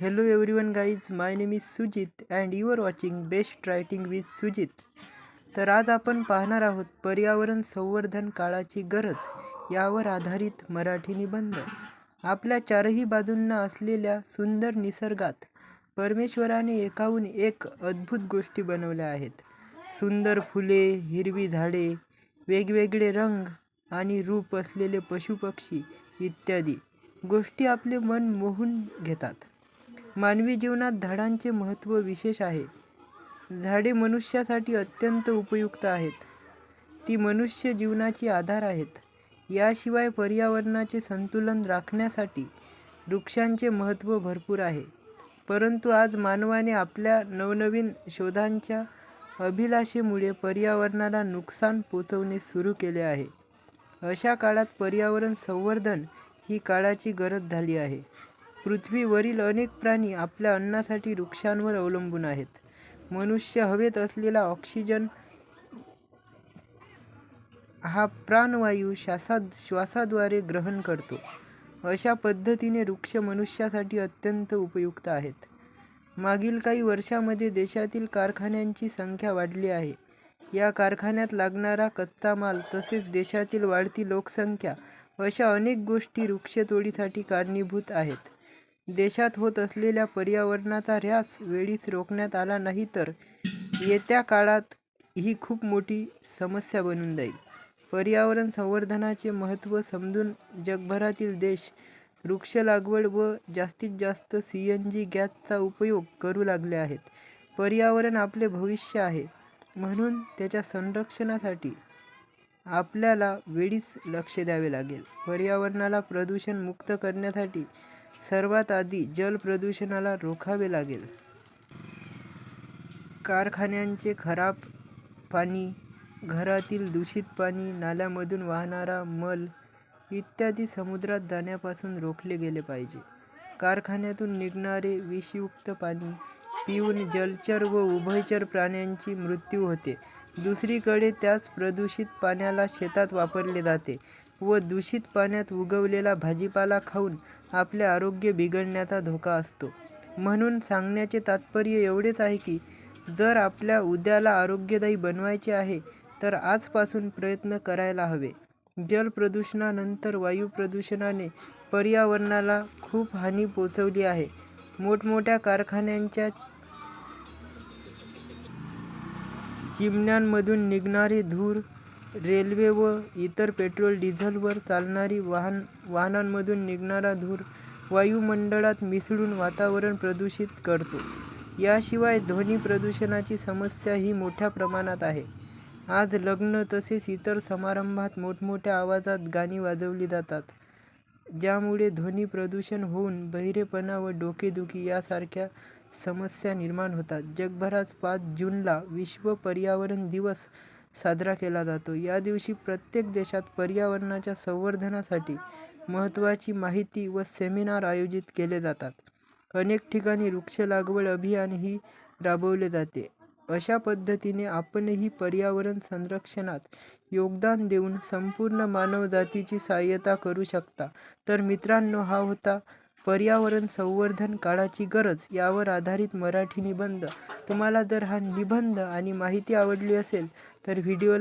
Hello everyone guys my name is Sujit and you are watching Best Writing with तर आज आपण पाहणार आहोत पर्यावरण संवर्धन काळाची गरज यावर आधारित मराठी निबंध. आपल्या चारही बाजूंना असलेल्या सुंदर निसर्गात परमेश्वराने एकाहून एक अद्भुत गोष्टी बनवल्या आहेत. सुंदर फुले हिरवी झाडे वेगवेगळे रंग आणि रूप असलेले पशुपक्षी इत्यादी गोष्टी आपले मन मोहून घेतात. मानवी जीवनात झाडांचे महत्त्व विशेष आहे. झाडे मनुष्यासाठी अत्यंत उपयुक्त आहेत. ती मनुष्य जीवनाची आधार आहेत. याशिवाय पर्यावरणाचे संतुलन राखण्यासाठी वृक्षांचे महत्त्व भरपूर आहे. परंतु आज मानवाने आपल्या नवनवीन शोधांच्या अभिलाषेमुळे पर्यावरणाला नुकसान पोचवणे सुरू केले आहे. अशा काळात पर्यावरण संवर्धन ही काळाची गरज झाली आहे. पृथ्वीवरील अनेक प्राणी आपल्या अन्नासाठी वृक्षांवर अवलंबून आहेत. मनुष्य हवेत असलेला ऑक्सिजन हा प्राणवायू श्वासा श्वासाद्वारे ग्रहण करतो. अशा पद्धतीने वृक्ष मनुष्यासाठी अत्यंत उपयुक्त आहेत. मागील काही वर्षामध्ये देशातील कारखान्यांची संख्या वाढली आहे. या कारखान्यात लागणारा कच्चा माल तसेच देशातील वाढती लोकसंख्या अशा अनेक गोष्टी वृक्षतोडीसाठी कारणीभूत आहेत. देशात होत असलेल्या पर्यावरणाचा ऱ्हास वेळीच रोखण्यात आला नाही तर येत्या काळात ही खूप मोठी समस्या बनून जाईल. पर्यावरण संवर्धनाचे महत्त्व समजून जगभरातील देश वृक्ष लागवड व जास्तीत जास्त सी एन जी गॅसचा उपयोग करू लागले आहेत. पर्यावरण आपले भविष्य आहे. म्हणून त्याच्या संरक्षणासाठी आपल्याला वेळीच लक्ष द्यावे लागेल. पर्यावरणाला प्रदूषण मुक्त करण्यासाठी सर्वात आधी जल प्रदूषणाला रोखावे लागेल. कारखान्यांचे खराब पाणी घरातील दूषित पाणी नाल्यामधून वाहणारा मल इत्यादी समुद्रात जाण्यापासून रोखले गेले पाहिजे. कारखान्यातून निघणारे विषयुक्त पाणी पिऊन जलचर व उभयचर प्राण्यांची मृत्यू होते. दुसरीकडे त्याच प्रदूषित पाण्याला शेतात वापरले जाते. व दूषित पाण्यात उगवलेला भाजीपाला खाऊन आपले आरोग्य बिघडण्याचा धोका असतो. म्हणून सांगण्याचे तात्पर्य एवढेच आहे की जर आपल्या उद्याला आरोग्यदायी बनवायचे आहे तर आजपासून प्रयत्न करायला हवे. जल प्रदूषणानंतर वायू प्रदूषणाने पर्यावरणाला खूप हानी पोचवली आहे. मोठमोठ्या कारखान्यांच्या चिमण्यांमधून निघणारे धूर रेल्वे व इतर पेट्रोल डिझेलवर चालणारी वाहन वाहनांमधून निघणारा धूर वायुमंडळात मिसळून वातावरण प्रदूषित करतो. याशिवाय ध्वनी प्रदूषणाची समस्या ही मोठ्या प्रमाणात आहे. आज लग्न तसेच इतर समारंभात मोठमोठ्या आवाजात गाणी वाजवली जातात ज्यामुळे ध्वनी प्रदूषण होऊन बहिरेपणा व डोकेदुखी यासारख्या समस्या निर्माण होतात. जगभरात पाच जूनला विश्व पर्यावरण दिवस साजरा केला जातो. या दिवशी प्रत्येक देशात पर्यावरणाच्या संवर्धनासाठी महत्त्वाची माहिती व सेमिनार आयोजित केले जातात. अनेक ठिकाणी वृक्ष लागवड अभियानही राबवले जाते. अशा पद्धतीने आपणही पर्यावरण संरक्षणात योगदान देऊन संपूर्ण मानवजातीची सहाय्यता करू शकता. तर मित्रांनो हा होता पर्यावरण संवर्धन काळाची गरज यावर आधारित मराठी निबंध. तुम्हाला जर हा निबंध आणि माहिती आवडली असेल तर व्हिडिओ